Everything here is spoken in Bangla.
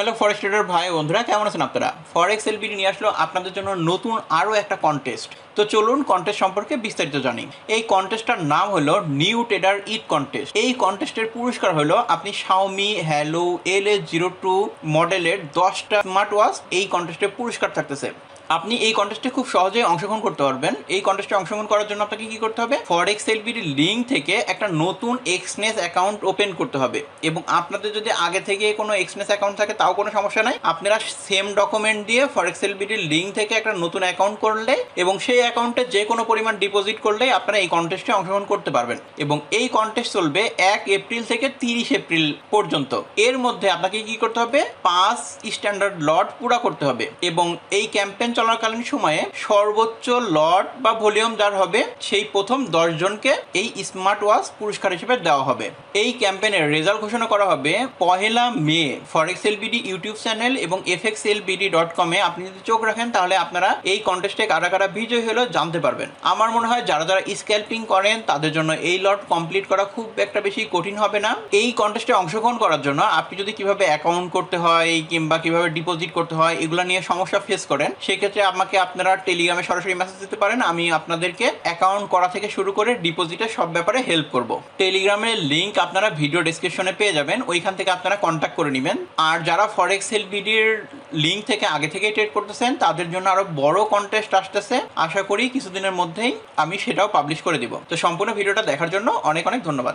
হ্যালো ফরেস্ট ট্রেডার ভাই বন্ধুরা, কেমন আছেন আপনারা? ফরেক্স এলবিডি নিয়ে আসলো আপনাদের জন্য নতুন আরও একটা কন্টেস্ট তো চলুন কন্টেস্ট সম্পর্কে বিস্তারিত জানি। এই কন্টেস্টটার নাম হলো নিউ ট্রেডার ইট কন্টেস্ট এই কন্টেস্টের পুরস্কার হলো আপনি Xiaomi hello L S zero two মডেলের দশটা স্মার্ট ওয়াচ এই কন্টেস্টের পুরস্কার থাকতেছে। আপনি এই কন্টেস্টে খুব সহজেই অংশগ্রহণ করতে পারবেন। এই কন্টেস্টে অংশগ্রহণ করার জন্য আপনাকে কি করতে হবে? ফরেক্স এলবিডি লিঙ্ক থেকে একটা নতুন এক্সনেস অ্যাকাউন্ট ওপেন করতে হবে। এবং আপনাদের যদি আগে থেকে কোনো এক্সনেস অ্যাকাউন্ট থাকে, তাও কোনো সমস্যা নাই। আপনারা সেম ডকুমেন্ট দিয়ে ফরেক্স এলবিডির লিঙ্ক থেকে একটা নতুন অ্যাকাউন্ট করলে এবং সেই অ্যাকাউন্টে যে কোনো পরিমাণ ডিপোজিট করলে আপনারা এই কন্টেস্টে অংশগ্রহণ করতে পারবেন। এবং এই কন্টেস্ট চলবে এক এপ্রিল থেকে তিরিশ এপ্রিল পর্যন্ত। এর মধ্যে আপনাকে কি করতে হবে? পাঁচ স্ট্যান্ডার্ড লট পুরা করতে হবে। এবং এই ক্যাম্পেইন চলাকালীন সময়ে সর্বোচ্চ লট বা ভলিউম যার হবে, সেই প্রথম দশ জনকে এই স্মার্ট ওয়াচ পুরস্কার হিসেবে দেওয়া হবে। এই ক্যাম্পেইনের রেজাল্ট ঘোষণা করা হবে পহেলা May. Forex L B D YouTube channel এবং F X L B D dot কমে আপনি যদি চোখ রাখেন, তাহলে আপনারা এই কন্টেস্টে কারা কারা বিজয়ী হলো জানতে পারবেন। আমার মনে হয় যারা যারা স্ক্যাল্পিং করেন, তাদের জন্য এই লট কমপ্লিট করা খুব একটা বেশি কঠিন হবে না। এই কন্টেস্টে অংশগ্রহণ করার জন্য আপনি যদি কীভাবে অ্যাকাউন্ট করতে হয়, কিংবা কীভাবে ডিপোজিট করতে হয়, এগুলো নিয়ে সমস্যা ফেস করেন, সেক্ষেত্রে আমাকে আপনারা টেলিগ্রামে সরাসরি মেসেজ দিতে পারেন, আমি আপনাদেরকে অ্যাকাউন্ট করা থেকে শুরু করে ডিপোজিটের সব ব্যাপারে হেল্প করব। টেলিগ্রামের লিঙ্ক আপনারা ভিডিও ডিসক্রিপশনে পেয়ে যাবেন, ওইখান থেকে আপনারা কন্ট্যাক্ট করে নেবেন। আর যারা ফরেক্স হেল লিঙ্ক থেকে আগে থেকে ট্রেড করতেছেন, তাদের জন্য আরও বড় কন্টেস্ট আসতেছে। আশা করি কিছুদিনের মধ্যেই আমি সেটাও পাবলিশ করে দিব। তো সম্পূর্ণ ভিডিওটা দেখার জন্য অনেক অনেক ধন্যবাদ।